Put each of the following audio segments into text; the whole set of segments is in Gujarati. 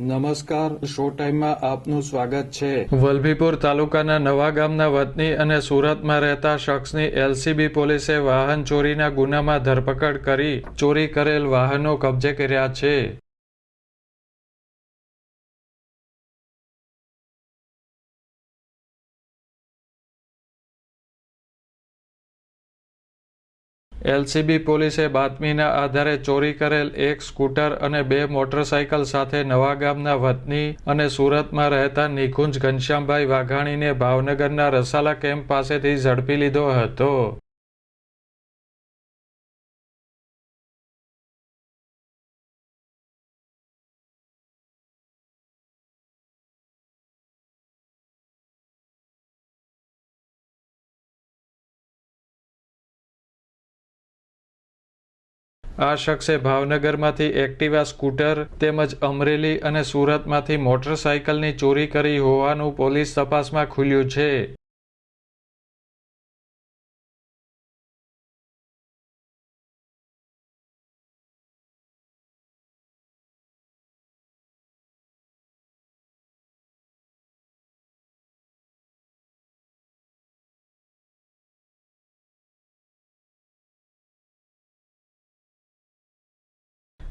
નમસ્કાર, શો ટાઈમમાં આપનું સ્વાગત છે. વલભીપુર તાલુકાના નવા ગામના વતની અને સુરતમાં રહેતા શખ્સની એલસીબી પોલીસે વાહન ચોરીના ગુનામાં ધરપકડ કરી ચોરી કરેલ વાહનો કબજે કર્યા છે. એલસીબી પોલીસે બાતમીના આધારે ચોરી કરેલ એક સ્કૂટર અને બે મોટરસાયકલ સાથે નવાગામના વતની અને સુરતમાં રહેતા નિકુંજ ઘનશ્યામભાઈ વાઘાણીને ભાવનગરના રસાલા કેમ્પ પાસેથી ઝડપી લીધો હતો. આ શખ્સે ભાવનગરમાંથી એક્ટિવા સ્કૂટર તેમજ અમરેલી અને સુરતમાંથી મોટરસાયકલની ચોરી કરી હોવાનું પોલીસ તપાસમાં ખુલ્યું છે.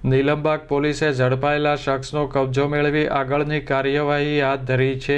નીલમબાગ પોલીસે ઝડપાયેલા શખ્સનો કબજો મેળવી આગળની કાર્યવાહી હાથ ધરી છે.